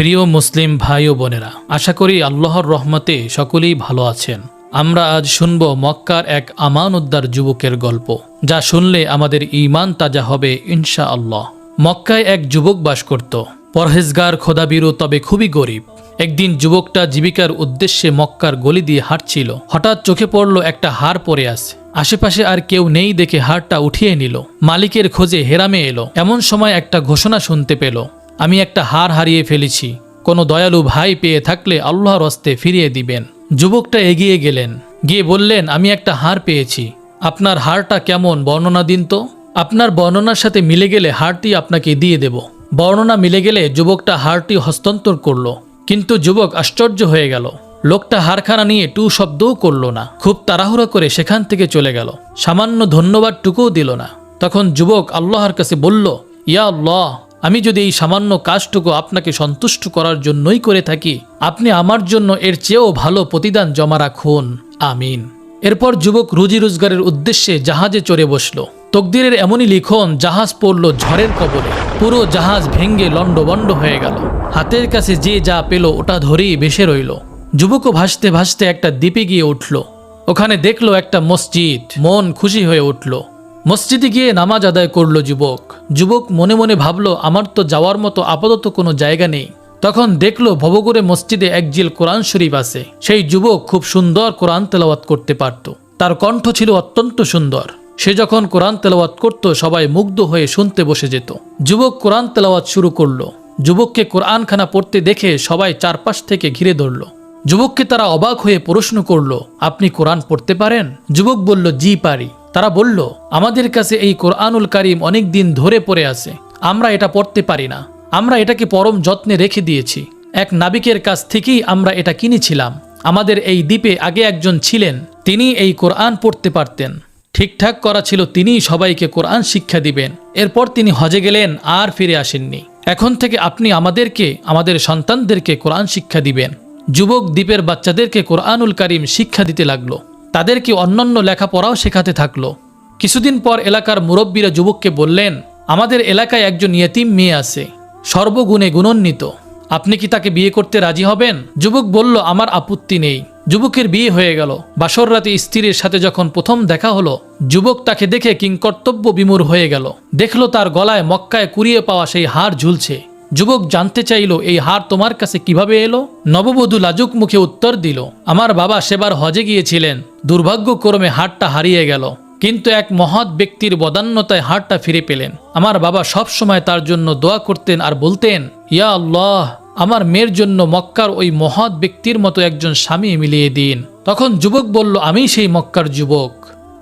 প্রিয় মুসলিম ভাই ও বোনেরা, আশা করি আল্লাহর রহমতে সকলেই ভালো আছেন। আমরা আজ শুনব মক্কার এক আমান উদ্দার যুবকের গল্প, যা শুনলে আমাদের ঈমান তাজা হবে ইনশা আল্লাহ মক্কায় এক যুবক বাস করত। পরহেজগার, খোদাবিরু, তবে খুবই গরিব। একদিন যুবকটা জীবিকার উদ্দেশ্যে মক্কার গলি দিয়ে হাঁটছিল। হঠাৎ চোখে পড়ল একটা হার পরে আছে। আশেপাশে আর কেউ নেই দেখে হারটা উঠিয়ে নিল। মালিকের খোঁজে হেরামে এলো। এমন সময় একটা ঘোষণা শুনতে পেল। আমি একটা হার হারিয়ে ফেলেছি। কোনো দয়ালু ভাই পেয়ে থাকলে আল্লাহর হস্তে ফিরিয়ে দিবেন। যুবকটা এগিয়ে গেলেন। গিয়ে বললেন, আমি একটা হার পেয়েছি। আপনার হারটা কেমন বর্ণনা দিন তো? আপনার বর্ণনার সাথে মিলে গেলে হারটি আপনাকে দিয়ে দেব। বর্ণনা মিলে গেলে যুবকটা হারটি হস্তান্তর করল। কিন্তু যুবক আশ্চর্য হয়ে গেল। লোকটা হারখানা নিয়ে টু শব্দও করল না। খুব তাড়াহুড়ো করে সেখান থেকে চলে গেল। সামান্য ধন্যবাদটুকুও দিল না। তখন যুবক আল্লাহর কাছে বলল, ইয়া আল্লাহ আমি যদি এই সামান্য কাজটুকু আপনাকে সন্তুষ্ট করার জন্যই করে থাকি, আপনি আমার জন্য এর চেয়েও ভালো প্রতিদান জমা রাখুন। আমিন। এরপর যুবক রুজি রোজগারের উদ্দেশ্যে জাহাজে চড়ে বসল। তকদিরের এমনই লিখন জাহাজ পড়ল ঝড়ের কবলে। পুরো জাহাজ ভেঙ্গে লণ্ডবণ্ড হয়ে গেল। হাতের কাছে যে যা পেল ওটা ধরেই বেসে রইল। যুবকও ভাসতে ভাসতে একটা দ্বীপে গিয়ে উঠল। ওখানে দেখল একটা মসজিদ। মন খুশি হয়ে উঠল। মসজিদে গিয়ে নামাজ আদায় করল যুবক। যুবক মনে মনে ভাবল, আমার তো যাওয়ার মতো আপাতত কোনো জায়গা নেই। তখন দেখল ভবগুরে মসজিদে একজিল কোরআন শরীফ আছে। সেই যুবক খুব সুন্দর কোরআন তেলাওয়াত করতে পারত। তার কণ্ঠ ছিল অত্যন্ত সুন্দর। সে যখন কোরআন তেলাওয়াত করত, সবাই মুগ্ধ হয়ে শুনতে বসে যেত। যুবক কোরআন তেলাওয়াত শুরু করল। যুবককে কোরআনখানা পড়তে দেখে সবাই চারপাশ থেকে ঘিরে ধরল। যুবককে তারা অবাক হয়ে প্রশ্ন করল, আপনি কোরআন পড়তে পারেন? যুবক বলল, জি পারি। তারা বলল, আমাদের কাছে এই কোরআনুল কারিম অনেক দিন ধরে পড়ে আছে। আমরা এটা পড়তে পারি না। আমরা এটাকে পরম যত্নে রেখে দিয়েছি। এক নাবিকের কাছ থেকেই আমরা এটা কিনেছিলাম। আমাদের এই দ্বীপে আগে একজন ছিলেন। তিনি এই কোরআন পড়তে পারতেন। ঠিকঠাক করা ছিল তিনিই সবাইকে কোরআন শিক্ষা দিবেন। এরপর তিনি হজে গেলেন, আর ফিরে আসেননি। এখন থেকে আপনি আমাদেরকে, আমাদের সন্তানদেরকে কোরআন শিক্ষা দিবেন। যুবক দ্বীপের বাচ্চাদেরকে কোরআনুল করিম শিক্ষা দিতে লাগল। তাদেরকে অন্যান্য লেখাপড়াও শেখাতে থাকল। কিছুদিন পর এলাকার মুরব্বীরা যুবককে বললেন, আমাদের এলাকায় একজন ইয়েতিম মেয়ে আছে, সর্বগুণে গুণান্বিত। আপনি কি তাকে বিয়ে করতে রাজি হবেন? যুবক বলল, আমার আপত্তি নেই। যুবকের বিয়ে হয়ে গেল। বাসর রাতে স্ত্রীর সাথে যখন প্রথম দেখা হলো, যুবক তাকে দেখে কিংকর্তব্য বিমূর হয়ে গেল। দেখল তার গলায় মক্কায় কুড়িয়ে পাওয়া সেই হার ঝুলছে। যুবক জানতে চাইল, এই হার তোমার কাছে কীভাবে এলো? নববধূ লাজুক মুখে উত্তর দিল, আমার বাবা সেবার হজে গিয়েছিলেন। দুর্ভাগ্যক্রমে হারটা হারিয়ে গেল। কিন্তু এক মহৎ ব্যক্তির বদান্যতায় হারটা ফিরে পেলেন। আমার বাবা সব সময় তার জন্য দোয়া করতেন আর বলতেন, ইয়া আল্লাহ, আমার মেয়ের জন্য মক্কার ওই মহৎ ব্যক্তির মতো একজন স্বামী মিলিয়ে দিন। তখন যুবক বলল আমি সেই মক্কার যুবক।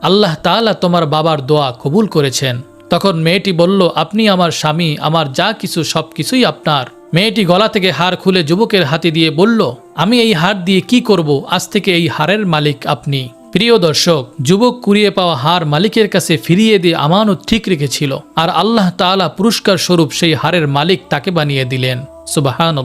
আল্লাহ তাআলা তোমার বাবার দোয়া কবুল করেছেন। তখন মেয়েটি বলল, আপনি আমার স্বামী, আমার যা কিছু সব কিছুই আপনার। মেয়েটি গলা থেকে হার খুলে যুবকের হাতে দিয়ে বলল, আমি এই হার দিয়ে কি করব? আজ থেকে এই হারের মালিক আপনি। প্রিয় দর্শক, যুবক কুড়িয়ে পাওয়া হার মালিকের কাছে ফিরিয়ে দিয়ে আমানত ঠিক রেখেছিল। আর আল্লাহ তাআলা পুরস্কার স্বরূপ সেই হারের মালিক তাকে বানিয়ে দিলেন। সুবাহান